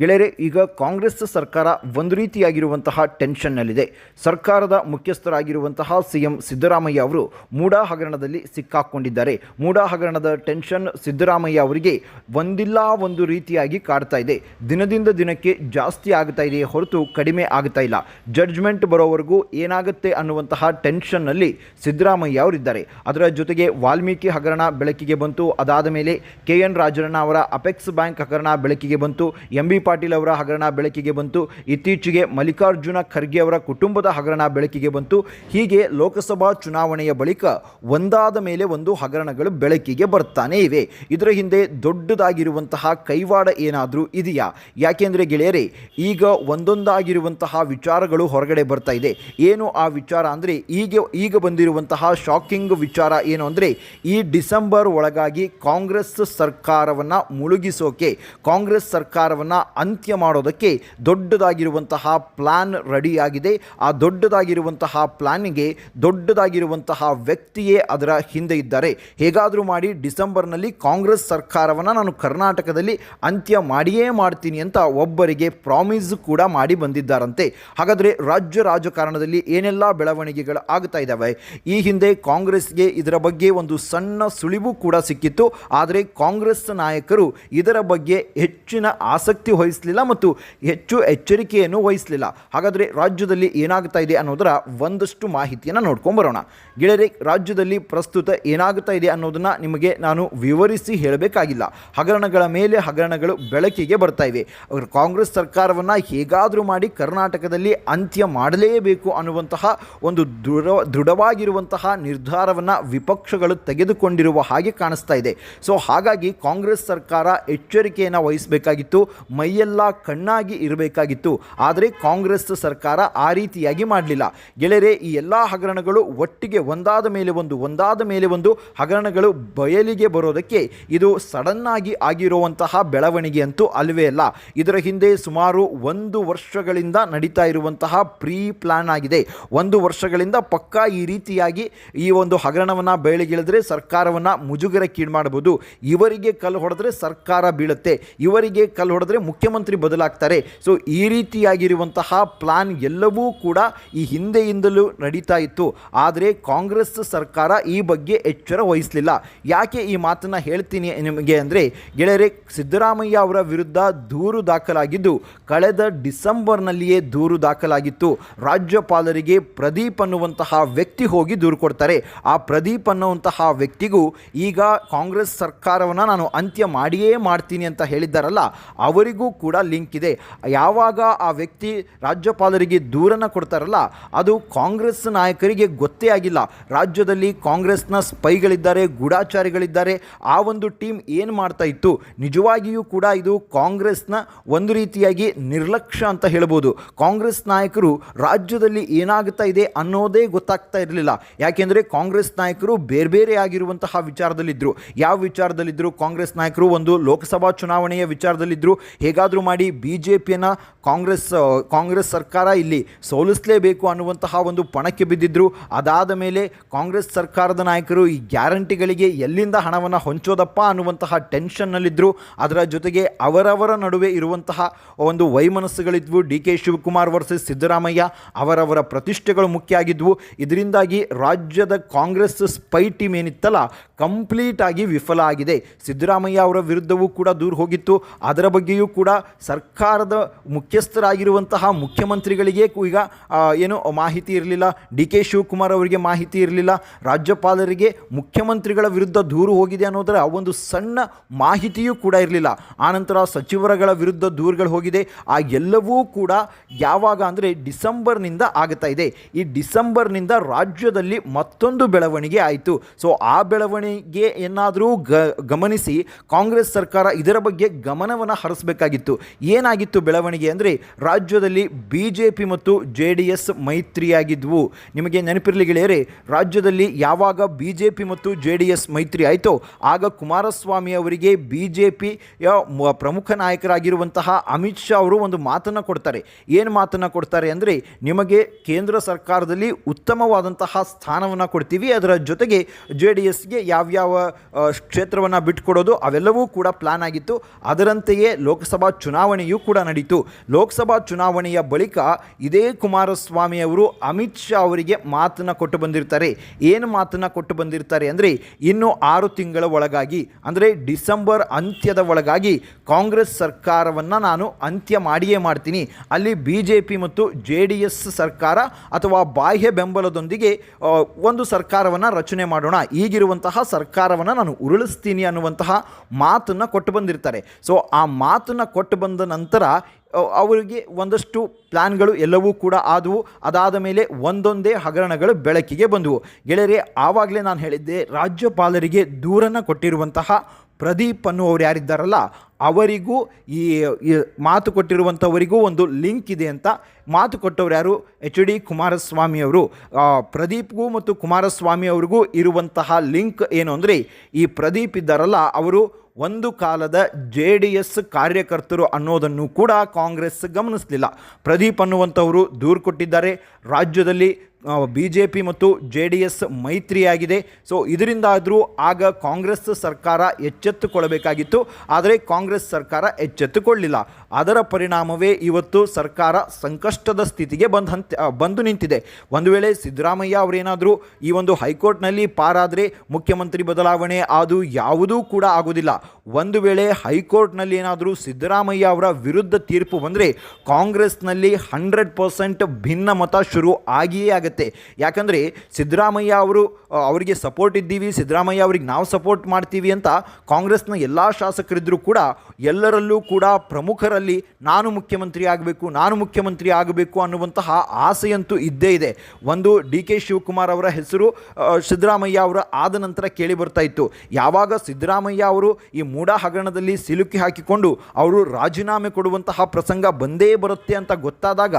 ಗೆಳೆಯರೆ, ಈಗ ಕಾಂಗ್ರೆಸ್ ಸರ್ಕಾರ ಒಂದು ರೀತಿಯಾಗಿರುವಂತಹ ಟೆನ್ಷನ್ನಲ್ಲಿದೆ. ಸರ್ಕಾರದ ಮುಖ್ಯಸ್ಥರಾಗಿರುವಂತಹ ಸಿ ಎಂ ಸಿದ್ದರಾಮಯ್ಯ ಅವರು ಮೂಡಾ ಹಗರಣದಲ್ಲಿ ಸಿಕ್ಕಾಕೊಂಡಿದ್ದಾರೆ. ಮೂಡಾ ಹಗರಣದ ಟೆನ್ಷನ್ ಸಿದ್ದರಾಮಯ್ಯ ಅವರಿಗೆ ಒಂದಿಲ್ಲ ಒಂದು ರೀತಿಯಾಗಿ ಕಾಡ್ತಾ ಇದೆ. ದಿನದಿಂದ ದಿನಕ್ಕೆ ಜಾಸ್ತಿ ಆಗ್ತಾ ಇದೆ ಹೊರತು ಕಡಿಮೆ ಆಗ್ತಾ ಇಲ್ಲ. ಜಡ್ಜ್ಮೆಂಟ್ ಬರೋವರೆಗೂ ಏನಾಗುತ್ತೆ ಅನ್ನುವಂತಹ ಟೆನ್ಷನ್ನಲ್ಲಿ ಸಿದ್ದರಾಮಯ್ಯ ಅವರಿದ್ದಾರೆ. ಅದರ ಜೊತೆಗೆ ವಾಲ್ಮೀಕಿ ಹಗರಣ ಬೆಳಕಿಗೆ ಬಂತು. ಅದಾದ ಮೇಲೆ ಕೆ ಎನ್ ರಾಜಣ್ಣ ಅವರ ಅಪೆಕ್ಸ್ ಬ್ಯಾಂಕ್ ಹಗರಣ ಬೆಳಕಿಗೆ ಬಂತು. ಎಂ ಬಿ ಪಾಟೀಲ್ ಅವರ ಹಗರಣ ಬೆಳಕಿಗೆ ಬಂತು. ಇತ್ತೀಚೆಗೆ ಮಲ್ಲಿಕಾರ್ಜುನ ಖರ್ಗೆ ಅವರ ಕುಟುಂಬದ ಹಗರಣ ಬೆಳಕಿಗೆ ಬಂತು. ಹೀಗೆ ಲೋಕಸಭಾ ಚುನಾವಣೆಯ ಬಳಿಕ ಒಂದಾದ ಮೇಲೆ ಒಂದು ಹಗರಣಗಳು ಬೆಳಕಿಗೆ ಬರ್ತಾನೇ ಇವೆ. ಇದರ ಹಿಂದೆ ದೊಡ್ಡದಾಗಿರುವಂತಹ ಕೈವಾಡ ಏನಾದರೂ ಇದೆಯಾ? ಯಾಕೆಂದರೆ ಗೆಳೆಯರೇ, ಈಗ ಒಂದೊಂದಾಗಿರುವಂತಹ ವಿಚಾರಗಳು ಹೊರಗಡೆ ಬರ್ತಾ ಇದೆ. ಏನು ಆ ವಿಚಾರ ಅಂದರೆ, ಈಗ ಈಗ ಬಂದಿರುವಂತಹ ಶಾಕಿಂಗ್ ವಿಚಾರ ಏನು ಅಂದರೆ, ಈ ಡಿಸೆಂಬರ್ ಒಳಗಾಗಿ ಕಾಂಗ್ರೆಸ್ ಸರ್ಕಾರವನ್ನು ಮುಳುಗಿಸೋಕೆ, ಕಾಂಗ್ರೆಸ್ ಸರ್ಕಾರವನ್ನು ಅಂತ್ಯ ಮಾಡೋದಕ್ಕೆ ದೊಡ್ಡದಾಗಿರುವಂತಹ ಪ್ಲ್ಯಾನ್ ರೆಡಿಯಾಗಿದೆ. ಆ ದೊಡ್ಡದಾಗಿರುವಂತಹ ಪ್ಲ್ಯಾನಿಗೆ ದೊಡ್ಡದಾಗಿರುವಂತಹ ವ್ಯಕ್ತಿಯೇ ಅದರ ಹಿಂದೆ ಇದ್ದಾರೆ. ಹೇಗಾದರೂ ಮಾಡಿ ಡಿಸೆಂಬರ್ನಲ್ಲಿ ಕಾಂಗ್ರೆಸ್ ಸರ್ಕಾರವನ್ನು ನಾನು ಕರ್ನಾಟಕದಲ್ಲಿ ಅಂತ್ಯ ಮಾಡಿಯೇ ಮಾಡ್ತೀನಿ ಅಂತ ಒಬ್ಬರಿಗೆ ಪ್ರಾಮಿಸ್ ಕೂಡ ಮಾಡಿ ಬಂದಿದ್ದಾರಂತೆ. ಹಾಗಾದರೆ ರಾಜ್ಯ ರಾಜಕಾರಣದಲ್ಲಿ ಏನೆಲ್ಲ ಬೆಳವಣಿಗೆಗಳು ಆಗ್ತಾ ಇದ್ದಾವೆ ಈ ಹಿಂದೆ ಕಾಂಗ್ರೆಸ್ಗೆ ಇದರ ಬಗ್ಗೆ ಒಂದು ಸಣ್ಣ ಸುಳಿವು ಕೂಡ ಸಿಕ್ಕಿತ್ತು. ಆದರೆ ಕಾಂಗ್ರೆಸ್ ನಾಯಕರು ಇದರ ಬಗ್ಗೆ ಹೆಚ್ಚಿನ ಆಸಕ್ತಿ ವಹಿಸಲಿಲ್ಲ ಮತ್ತು ಹೆಚ್ಚು ಎಚ್ಚರಿಕೆಯನ್ನು ವಹಿಸಲಿಲ್ಲ. ಹಾಗಾದರೆ ರಾಜ್ಯದಲ್ಲಿ ಏನಾಗ್ತಾ ಇದೆ ಅನ್ನೋದರ ಒಂದಷ್ಟು ಮಾಹಿತಿಯನ್ನು ನೋಡ್ಕೊಂಡು ಬರೋಣ. ಗೆಳೆಯರೆ, ರಾಜ್ಯದಲ್ಲಿ ಪ್ರಸ್ತುತ ಏನಾಗ್ತಾ ಇದೆ ಅನ್ನೋದನ್ನು ನಿಮಗೆ ನಾನು ವಿವರಿಸಿ ಹೇಳಬೇಕಾಗಿಲ್ಲ. ಹಗರಣಗಳ ಮೇಲೆ ಹಗರಣಗಳು ಬೆಳಕಿಗೆ ಬರ್ತಾ ಇವೆ. ಅವರು ಕಾಂಗ್ರೆಸ್ ಸರ್ಕಾರವನ್ನು ಹೇಗಾದರೂ ಮಾಡಿ ಕರ್ನಾಟಕದಲ್ಲಿ ಅಂತ್ಯ ಮಾಡಲೇಬೇಕು ಅನ್ನುವಂತಹ ಒಂದು ದೃಢ, ದೃಢವಾಗಿರುವಂತಹ ನಿರ್ಧಾರವನ್ನು ವಿಪಕ್ಷಗಳು ತೆಗೆದುಕೊಂಡಿರುವ ಹಾಗೆ ಕಾಣಿಸ್ತಾ ಇದೆ. ಸೊ ಹಾಗಾಗಿ ಕಾಂಗ್ರೆಸ್ ಸರ್ಕಾರ ಎಚ್ಚರಿಕೆಯನ್ನು ವಹಿಸಬೇಕಾಗಿತ್ತು. ಮೈಯೆಲ್ಲ ಕಣ್ಣಾಗಿ ಇರಬೇಕಾಗಿತ್ತು. ಆದರೆ ಕಾಂಗ್ರೆಸ್ ಸರ್ಕಾರ ಆ ರೀತಿಯಾಗಿ ಮಾಡಲಿಲ್ಲ. ಗೆಳೆಯರೆ, ಈ ಎಲ್ಲ ಹಗರಣಗಳು ಒಟ್ಟಿಗೆ ಒಂದಾದ ಮೇಲೆ ಒಂದು, ಒಂದಾದ ಮೇಲೆ ಒಂದು ಹಗರಣಗಳು ಬಯಲಿಗೆ ಬರೋದಕ್ಕೆ ಇದು ಸಡನ್ನಾಗಿ ಆಗಿರುವಂತಹ ಬೆಳವಣಿಗೆ ಅಂತೂ ಅಲ್ವೇ ಅಲ್ಲ. ಇದರ ಹಿಂದೆ ಸುಮಾರು ಒಂದು ವರ್ಷಗಳಿಂದ ನಡೀತಾ ಇರುವಂತಹ ಪ್ರೀ ಪ್ಲಾನ್ ಆಗಿದೆ. ಒಂದು ವರ್ಷಗಳಿಂದ ಪಕ್ಕಾ ಈ ರೀತಿಯಾಗಿ ಈ ಒಂದು ಹಗರಣವನ್ನು ಬಯಲಿಗಿಳಿದ್ರೆ ಸರ್ಕಾರವನ್ನು ಮುಜುಗರಕ್ಕೀಡು ಮಾಡಬಹುದು ಇವರಿಗೆ ಕಲ್ಲು ಹೊಡೆದ್ರೆ ಸರ್ಕಾರ ಬೀಳುತ್ತೆ. ಇವರಿಗೆ ಕಲ್ಲು ಹೊಡೆದ್ರೆ ಮುಖ್ಯಮಂತ್ರಿ ಬದಲಾಗ್ತಾರೆ. ಸೊ ಈ ರೀತಿಯಾಗಿರುವಂತಹ ಪ್ಲಾನ್ ಎಲ್ಲವೂ ಕೂಡ ಈ ಹಿಂದೆಯಿಂದಲೂ ನಡೀತಾ ಇತ್ತು. ಆದರೆ ಕಾಂಗ್ರೆಸ್ ಸರ್ಕಾರ ಈ ಬಗ್ಗೆ ಎಚ್ಚರ ವಹಿಸಲಿಲ್ಲ. ಯಾಕೆ ಈ ಮಾತನ್ನು ಹೇಳ್ತೀನಿ ನಿಮಗೆ ಅಂದರೆ, ಗೆಳೆಯರೆ, ಸಿದ್ದರಾಮಯ್ಯ ಅವರ ವಿರುದ್ಧ ದೂರು ದಾಖಲಾಗಿದ್ದು, ಕಳೆದ ಡಿಸೆಂಬರ್ನಲ್ಲಿಯೇ ದೂರು ದಾಖಲಾಗಿತ್ತು. ರಾಜ್ಯಪಾಲರಿಗೆ ಪ್ರದೀಪ್ ಅನ್ನುವಂತಹ ವ್ಯಕ್ತಿ ಹೋಗಿ ದೂರು ಕೊಡ್ತಾರೆ. ಆ ಪ್ರದೀಪ್ ಅನ್ನುವಂತಹ ವ್ಯಕ್ತಿಗೂ ಈಗ ಕಾಂಗ್ರೆಸ್ ಸರ್ಕಾರವನ್ನು ನಾನು ಅಂತ್ಯ ಮಾಡಿಯೇ ಮಾಡ್ತೀನಿ ಅಂತ ಹೇಳಿದ್ದಾರಲ್ಲ, ಅವರಿಗೂ ಕೂಡ ಲಿಂಕ್ ಇದೆ. ಯಾವಾಗ ಆ ವ್ಯಕ್ತಿ ರಾಜ್ಯಪಾಲರಿಗೆ ದೂರನ್ನು ಕೊಡ್ತಾರಲ್ಲ, ಅದು ಕಾಂಗ್ರೆಸ್ ನಾಯಕರಿಗೆ ಗೊತ್ತೇ ಆಗಿಲ್ಲ. ರಾಜ್ಯದಲ್ಲಿ ಕಾಂಗ್ರೆಸ್ನ ಸ್ಪೈಗಳಿದ್ದಾರೆ, ಗೂಢಾಚಾರಿಗಳಿದ್ದಾರೆ. ಆ ಒಂದು ಟೀಮ್ ಏನು ಮಾಡ್ತಾ ಇತ್ತು? ನಿಜವಾಗಿಯೂ ಕೂಡ ಇದು ಕಾಂಗ್ರೆಸ್ನ ಒಂದು ರೀತಿಯಾಗಿ ನಿರ್ಲಕ್ಷ್ಯ ಅಂತ ಹೇಳ್ಬೋದು. ಕಾಂಗ್ರೆಸ್ ನಾಯಕರು ರಾಜ್ಯದಲ್ಲಿ ಏನಾಗ್ತಾ ಇದೆ ಅನ್ನೋದೇ ಗೊತ್ತಾಗ್ತಾ ಇರಲಿಲ್ಲ. ಯಾಕೆಂದರೆ ಕಾಂಗ್ರೆಸ್ ನಾಯಕರು ಬೇರೆ ಬೇರೆ ಆಗಿರುವಂತಹ ವಿಚಾರದಲ್ಲಿದ್ದರು ಯಾವ ವಿಚಾರದಲ್ಲಿದ್ದರು ಕಾಂಗ್ರೆಸ್ ನಾಯಕರು ಒಂದು ಲೋಕಸಭಾ ಚುನಾವಣೆಯ ವಿಚಾರದಲ್ಲಿದ್ದರು ಹೇಗಾದರೂ ಮಾಡಿ ಬಿ ಜೆ ಪಿಯನ್ನು ಕಾಂಗ್ರೆಸ್ ಕಾಂಗ್ರೆಸ್ ಸರ್ಕಾರ ಇಲ್ಲಿ ಸೋಲಿಸಲೇಬೇಕು ಅನ್ನುವಂತಹ ಒಂದು ಪಣಕ್ಕೆ ಬಿದ್ದಿದ್ದರು ಅದಾದ ಮೇಲೆ ಕಾಂಗ್ರೆಸ್ ಸರ್ಕಾರದ ನಾಯಕರು ಈ ಗ್ಯಾರಂಟಿಗಳಿಗೆ ಎಲ್ಲಿಂದ ಹಣವನ್ನು ಹೊಂಚೋದಪ್ಪ ಅನ್ನುವಂತಹ ಟೆನ್ಷನ್ನಲ್ಲಿದ್ದರು ಅದರ ಜೊತೆಗೆ ಅವರವರ ನಡುವೆ ಇರುವಂತಹ ಒಂದು ವೈಮನಸ್ಸುಗಳಿದ್ವು. D K Shivakumar versus Siddaramaiah ಅವರವರ ಪ್ರತಿಷ್ಠೆಗಳು ಮುಖ್ಯ ಆಗಿದ್ವು. ಇದರಿಂದಾಗಿ ರಾಜ್ಯದ ಕಾಂಗ್ರೆಸ್ ಸ್ಪೈ ಟೀಮ್ ಏನಿತ್ತಲ್ಲ, ಕಂಪ್ಲೀಟ್ ಆಗಿ ವಿಫಲ ಆಗಿದೆ. ಸಿದ್ದರಾಮಯ್ಯ ಅವರ ವಿರುದ್ಧವೂ ಕೂಡ ದೂರ ಹೋಗಿತ್ತು. ಅದರ ಬಗ್ಗೆಯೂ ಕೂಡ ಸರ್ಕಾರದ ಮುಖ್ಯಸ್ಥರಾಗಿರುವಂತಹ ಮುಖ್ಯಮಂತ್ರಿಗಳಿಗೆ ಈಗ ಏನು ಮಾಹಿತಿ ಇರಲಿಲ್ಲ. ಡಿ ಕೆ ಶಿವಕುಮಾರ್ ಅವರಿಗೆ ಮಾಹಿತಿ ಇರಲಿಲ್ಲ. ರಾಜ್ಯಪಾಲರಿಗೆ ಮುಖ್ಯಮಂತ್ರಿಗಳ ವಿರುದ್ಧ ದೂರು ಹೋಗಿದೆ ಅನ್ನೋದರ ಒಂದು ಸಣ್ಣ ಮಾಹಿತಿಯೂ ಕೂಡ ಇರಲಿಲ್ಲ. ಆನಂತರ ಸಚಿವರಗಳ ವಿರುದ್ಧ ದೂರುಗಳು ಹೋಗಿದೆ. ಆ ಎಲ್ಲವೂ ಕೂಡ ಯಾವಾಗ ಅಂದರೆ ಡಿಸೆಂಬರ್ನಿಂದ ಆಗ್ತಾ ಇದೆ. ಈ ಡಿಸೆಂಬರ್ನಿಂದ ರಾಜ್ಯದಲ್ಲಿ ಮತ್ತೊಂದು ಬೆಳವಣಿಗೆ ಆಯಿತು. ಸೊ ಆ ಬೆಳವಣಿಗೆ ಏನಾದರೂ ಗಮನಿಸಿ, ಕಾಂಗ್ರೆಸ್ ಸರ್ಕಾರ ಇದರ ಬಗ್ಗೆ ಗಮನವನ್ನು ಹರಿಸಬೇಕಾಗಿತ್ತು ಬೇಕಾಗಿತ್ತು ಏನಾಗಿತ್ತು ಬೆಳವಣಿಗೆ ಅಂದರೆ ರಾಜ್ಯದಲ್ಲಿ ಬಿ ಜೆ ಪಿ ಮತ್ತು ಜೆ ಡಿ ಎಸ್ ಮೈತ್ರಿಯಾಗಿದ್ವು. ನಿಮಗೆ ನೆನಪಿರಲಿ ಗೆಳೆಯರೆ, ರಾಜ್ಯದಲ್ಲಿ ಯಾವಾಗ ಬಿ ಜೆ ಪಿ ಮತ್ತು ಜೆ ಡಿ ಎಸ್ ಮೈತ್ರಿ ಆಯಿತೋ, ಆಗ ಕುಮಾರಸ್ವಾಮಿ ಅವರಿಗೆ ಬಿ ಜೆ ಪಿಯ ಪ್ರಮುಖ ನಾಯಕರಾಗಿರುವಂತಹ ಅಮಿತ್ ಶಾ ಅವರು ಒಂದು ಮಾತನ್ನು ಕೊಡ್ತಾರೆ. ಏನು ಮಾತನ್ನು ಕೊಡ್ತಾರೆ ಅಂದರೆ, ನಿಮಗೆ ಕೇಂದ್ರ ಸರ್ಕಾರದಲ್ಲಿ ಉತ್ತಮವಾದಂತಹ ಸ್ಥಾನವನ್ನು ಕೊಡ್ತೀವಿ, ಅದರ ಜೊತೆಗೆ ಜೆ ಡಿ ಎಸ್ಗೆ ಯಾವ್ಯಾವ ಕ್ಷೇತ್ರವನ್ನು ಬಿಟ್ಕೊಡೋದು, ಅವೆಲ್ಲವೂ ಕೂಡ ಪ್ಲಾನ್ ಆಗಿತ್ತು. ಅದರಂತೆಯೇ ಲೋಕಸಭಾ ಚುನಾವಣೆಯೂ ಕೂಡ ನಡೀತು. ಲೋಕಸಭಾ ಚುನಾವಣೆಯ ಬಳಿಕ ಇದೇ ಕುಮಾರಸ್ವಾಮಿ ಅವರು ಅಮಿತ್ ಶಾ ಅವರಿಗೆ ಮಾತನ್ನು ಕೊಟ್ಟು ಬಂದಿರ್ತಾರೆ. ಏನು ಮಾತನ್ನು ಕೊಟ್ಟು ಬಂದಿರ್ತಾರೆ ಅಂದರೆ ಇನ್ನು ಆರು ತಿಂಗಳ ಒಳಗಾಗಿ, ಅಂದರೆ ಡಿಸೆಂಬರ್ ಅಂತ್ಯದ ಒಳಗಾಗಿ ಕಾಂಗ್ರೆಸ್ ಸರ್ಕಾರವನ್ನು ನಾನು ಅಂತ್ಯ ಮಾಡಿಯೇ ಮಾಡ್ತೀನಿ. ಅಲ್ಲಿ ಬಿ ಜೆ ಪಿ ಮತ್ತು ಜೆ ಸರ್ಕಾರ ಅಥವಾ ಬಾಹ್ಯ ಬೆಂಬಲದೊಂದಿಗೆ ಒಂದು ಸರ್ಕಾರವನ್ನು ರಚನೆ ಮಾಡೋಣ. ಈಗಿರುವಂತಹ ಸರ್ಕಾರವನ್ನು ನಾನು ಉರುಳಿಸ್ತೀನಿ ಅನ್ನುವಂತಹ ಮಾತನ್ನು ಕೊಟ್ಟು ಬಂದಿರ್ತಾರೆ. ಸೊ ಆ ಮಾತನ್ನು ಕೊಟ್ಟು ಬಂದ ನಂತರ ಅವರಿಗೆ ಒಂದಷ್ಟು ಪ್ಲ್ಯಾನ್ಗಳು ಎಲ್ಲವೂ ಕೂಡ ಆದವು. ಅದಾದ ಮೇಲೆ ಒಂದೊಂದೇ ಹಗರಣಗಳು ಬೆಳಕಿಗೆ ಬಂದವು. ಗೆಳೆಯರೇ, ಆವಾಗಲೇ ನಾನು ಹೇಳಿದ್ದೆ, ರಾಜ್ಯಪಾಲರಿಗೆ ದೂರನ್ನು ಕೊಟ್ಟಿರುವಂತಹ ಪ್ರದೀಪ್ ಅನ್ನುವರು ಯಾರಿದ್ದಾರಲ್ಲ, ಅವರಿಗೂ ಈ ಮಾತು ಕೊಟ್ಟಿರುವಂಥವರಿಗೂ ಒಂದು ಲಿಂಕ್ ಇದೆ ಅಂತ. ಮಾತು ಕೊಟ್ಟವ್ರು ಯಾರು? ಎಚ್ ಡಿ ಕುಮಾರಸ್ವಾಮಿ ಅವರು. ಪ್ರದೀಪ್ಗೂ ಮತ್ತು ಕುಮಾರಸ್ವಾಮಿ ಅವ್ರಿಗೂ ಇರುವಂತಹ ಲಿಂಕ್ ಏನು ಅಂದರೆ, ಈ ಪ್ರದೀಪ್ ಇದ್ದಾರಲ್ಲ, ಅವರು ಒಂದು ಕಾಲದ ಜೆ ಡಿ ಎಸ್ ಕಾರ್ಯಕರ್ತರು ಅನ್ನೋದನ್ನು ಕೂಡ ಕಾಂಗ್ರೆಸ್ ಗಮನಿಸಲಿಲ್ಲ. ಪ್ರದೀಪ್ ಅನ್ನುವಂಥವರು ದೂರು ಕೊಟ್ಟಿದ್ದಾರೆ. ರಾಜ್ಯದಲ್ಲಿ ಬಿ ಜೆ ಪಿ ಮತ್ತು ಜೆ ಡಿ ಎಸ್ ಮೈತ್ರಿಯಾಗಿದೆ. ಸೊ ಇದರಿಂದಾದರೂ ಆಗ ಕಾಂಗ್ರೆಸ್ ಸರ್ಕಾರ ಎಚ್ಚೆತ್ತುಕೊಳ್ಳಬೇಕಾಗಿತ್ತು. ಆದರೆ ಕಾಂಗ್ರೆಸ್ ಸರ್ಕಾರ ಎಚ್ಚೆತ್ತುಕೊಳ್ಳಿಲ್ಲ. ಅದರ ಪರಿಣಾಮವೇ ಇವತ್ತು ಸರ್ಕಾರ ಸಂಕಷ್ಟದ ಸ್ಥಿತಿಗೆ ಬಂದ ಬಂದು ನಿಂತಿದೆ. ಒಂದು ವೇಳೆ ಸಿದ್ದರಾಮಯ್ಯ ಅವರೇನಾದರೂ ಈ ಒಂದು ಹೈಕೋರ್ಟ್ನಲ್ಲಿ ಪಾರಾದರೆ ಮುಖ್ಯಮಂತ್ರಿ ಬದಲಾವಣೆ ಅದು ಯಾವುದೂ ಕೂಡ ಆಗೋದಿಲ್ಲ. ಒಂದು ವೇಳೆ ಹೈಕೋರ್ಟ್ನಲ್ಲಿ ಏನಾದರೂ ಸಿದ್ದರಾಮಯ್ಯ ಅವರ ವಿರುದ್ಧ ತೀರ್ಪು ಬಂದರೆ ಕಾಂಗ್ರೆಸ್ನಲ್ಲಿ ಹಂಡ್ರೆಡ್ ಪರ್ಸೆಂಟ್ ಭಿನ್ನ ಮತ ಶುರು ಆಗಿಯೇ ಆಗುತ್ತೆ. ಯಾಕಂದರೆ ಸಿದ್ದರಾಮಯ್ಯ ಅವರು ಅವರಿಗೆ ಸಪೋರ್ಟ್ ಇದ್ದೀವಿ, ಸಿದ್ದರಾಮಯ್ಯ ಅವರಿಗೆ ನಾವು ಸಪೋರ್ಟ್ ಮಾಡ್ತೀವಿ ಅಂತ ಕಾಂಗ್ರೆಸ್ನ ಎಲ್ಲ ಶಾಸಕರಿದ್ದರೂ ಕೂಡ ಎಲ್ಲರಲ್ಲೂ ಕೂಡ ಪ್ರಮುಖರಲ್ಲಿ ನಾನು ಮುಖ್ಯಮಂತ್ರಿ ಆಗಬೇಕು, ನಾನು ಮುಖ್ಯಮಂತ್ರಿ ಆಗಬೇಕು ಅನ್ನುವಂತಹ ಆಸೆಯಂತೂ ಇದ್ದೇ ಇದೆ. ಒಂದು ಡಿ ಕೆ ಶಿವಕುಮಾರ್ ಅವರ ಹೆಸರು ಸಿದ್ದರಾಮಯ್ಯ ಅವರ ಆದ ನಂತರ ಕೇಳಿ ಬರ್ತಾ ಇತ್ತು. ಯಾವಾಗ ಸಿದ್ದರಾಮಯ್ಯ ಅವರು ಈ ಮೂಡ ಹಗರಣದಲ್ಲಿ ಸಿಲುಕಿ ಹಾಕಿಕೊಂಡು ಅವರು ರಾಜೀನಾಮೆ ಕೊಡುವಂತಹ ಪ್ರಸಂಗ ಬಂದೇ ಬರುತ್ತೆ ಅಂತ ಗೊತ್ತಾದಾಗ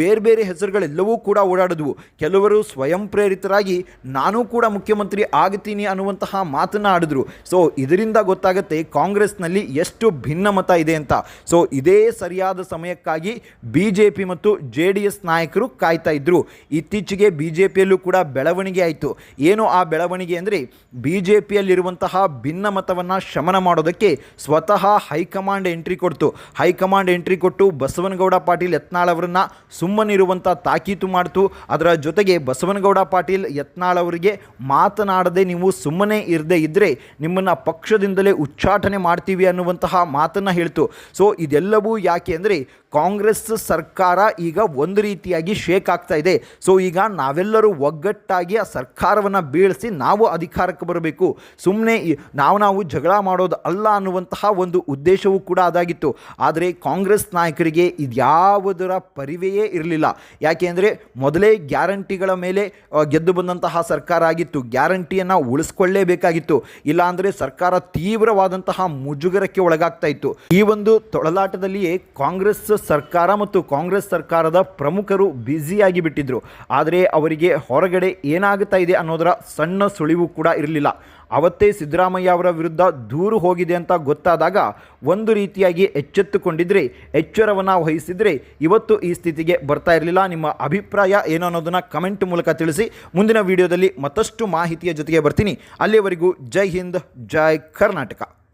ಬೇರೆ ಬೇರೆ ಹೆಸರುಗಳೆಲ್ಲವೂ ಕೂಡ ಓಡಾಡಿದ್ವು. ಕೆಲವರು ಸ್ವಯಂ ಪ್ರೇರಿತರಾಗಿ, ನಾನು ಕೂಡ ಮುಖ್ಯಮಂತ್ರಿ ಆಗ್ತೀನಿ ಅನ್ನುವಂತಹ ಮಾತನ್ನ ಆಡಿದ್ರು. ಸೊ, ಇದರಿಂದ ಗೊತ್ತಾಗುತ್ತೆ ಕಾಂಗ್ರೆಸ್ನಲ್ಲಿ ಎಷ್ಟು ಭಿನ್ನಮತ ಇದೆ ಅಂತ. ಸೊ ಇದೇ ಸರಿಯಾದ ಸಮಯಕ್ಕಾಗಿ ಬಿ ಜೆ ಪಿ ಮತ್ತು ಜೆ ಡಿ ಎಸ್ ನಾಯಕರು ಕಾಯ್ತಾ ಇದ್ರು. ಇತ್ತೀಚೆಗೆ ಬಿ ಜೆ ಪಿಯಲ್ಲೂ ಕೂಡ ಬೆಳವಣಿಗೆ ಆಯಿತು. ಏನು ಆ ಬೆಳವಣಿಗೆ ಅಂದರೆ ಬಿ ಜೆ ಪಿಯಲ್ಲಿರುವಂತಹ ಭಿನ್ನಮತವನ್ನು ಶಮನ ಮಾಡೋದಕ್ಕೆ ಸ್ವತಃ ಹೈಕಮಾಂಡ್ ಎಂಟ್ರಿ ಕೊಡ್ತು. ಹೈಕಮಾಂಡ್ ಎಂಟ್ರಿ ಕೊಟ್ಟು ಬಸವನಗೌಡ ಪಾಟೀಲ್ ಯತ್ನಾಳ್ ಅವರನ್ನ ಸುಮ್ಮನಿರುವಂಥ ತಾಕೀತು ಮಾಡ್ತು. ಅದರ ಜೊತೆಗೆ ಬಸವನಗೌಡ ಪಾಟೀಲ್ ಯತ್ನಾಳ್ ಅವರಿಗೆ ಮಾತನಾಡದೆ ನೀವು ಸುಮ್ಮನೆ ಇರದೇ ಇದ್ದರೆ ನಿಮ್ಮನ್ನು ಪಕ್ಷದಿಂದಲೇ ಉಚ್ಚಾಟನೆ ಮಾಡ್ತೀವಿ ಅನ್ನುವಂತಹ ಮಾತನ್ನು ಹೇಳ್ತು. ಸೊ ಇದೆಲ್ಲವೂ ಯಾಕೆ ಅಂದರೆ ಕಾಂಗ್ರೆಸ್ ಸರ್ಕಾರ ಈಗ ಒಂದು ರೀತಿಯಾಗಿ ಶೇಕ್ ಆಗ್ತಾ ಇದೆ. ಸೊ ಈಗ ನಾವೆಲ್ಲರೂ ಒಗ್ಗಟ್ಟಾಗಿ ಆ ಸರ್ಕಾರವನ್ನು ಬೀಳಿಸಿ ನಾವು ಅಧಿಕಾರಕ್ಕೆ ಬರಬೇಕು. ಸುಮ್ಮನೆ ನಾವು ನಾವು ಜಗಳ ಮಾಡೋದು ಅಲ್ಲ ಅನ್ನುವಂತಹ ಒಂದು ಉದ್ದೇಶವೂ ಕೂಡ ಅದಾಗಿತ್ತು. ಆದರೆ ಕಾಂಗ್ರೆಸ್ ನಾಯಕರಿಗೆ ಇದ್ಯಾವುದರ ಪರಿವೆಯೇ ಇರಲಿಲ್ಲ. ಯಾಕೆ ಅಂದರೆ ಮೊದಲೇ ಗ್ಯಾರಂಟಿಗಳ ಮೇಲೆ ಗೆದ್ದು ಬಂದಂತಹ ಸರ್ಕಾರ ಆಗಿತ್ತು. ಗ್ಯಾರಂಟಿಯನ್ನು ಉಳಿಸ್ಕೊಳ್ಳೇಬೇಕಾಗಿತ್ತು. ಇಲ್ಲಾಂದರೆ ಸರ್ಕಾರ ತೀವ್ರವಾದಂತಹ ಮುಜುಗರಕ್ಕೆ ಒಳಗಾಗ್ತಾ ಇತ್ತು. ಈ ಒಂದು ತೊಳಲಾಟದಲ್ಲಿಯೇ ಕಾಂಗ್ರೆಸ್ ಸರ್ಕಾರ ಮತ್ತು ಕಾಂಗ್ರೆಸ್ ಸರ್ಕಾರದ ಪ್ರಮುಖರು ಬ್ಯುಸಿಯಾಗಿ ಬಿಟ್ಟಿದ್ರು. ಆದರೆ ಅವರಿಗೆ ಹೊರಗಡೆ ಏನಾಗುತ್ತಾ ಇದೆ ಅನ್ನೋದರ ಸಣ್ಣ ಸುಳಿವು ಕೂಡ ಇರಲಿಲ್ಲ. ಅವತ್ತೇ ಸಿದ್ದರಾಮಯ್ಯ ಅವರ ವಿರುದ್ಧ ದೂರು ಹೋಗಿದೆ ಅಂತ ಗೊತ್ತಾದಾಗ ಒಂದು ರೀತಿಯಾಗಿ ಎಚ್ಚೆತ್ತುಕೊಂಡಿದ್ರೆ, ಎಚ್ಚರವನ್ನು ವಹಿಸಿದರೆ ಇವತ್ತು ಈ ಸ್ಥಿತಿಗೆ ಬರ್ತಾ ಇರಲಿಲ್ಲ. ನಿಮ್ಮ ಅಭಿಪ್ರಾಯ ಏನು ಅನ್ನೋದನ್ನು ಕಮೆಂಟ್ ಮೂಲಕ ತಿಳಿಸಿ. ಮುಂದಿನ ವಿಡಿಯೋದಲ್ಲಿ ಮತ್ತಷ್ಟು ಮಾಹಿತಿಯ ಜೊತೆಗೆ ಬರ್ತೀನಿ. ಅಲ್ಲಿಯವರೆಗೂ ಜೈ ಹಿಂದ್, ಜೈ ಕರ್ನಾಟಕ.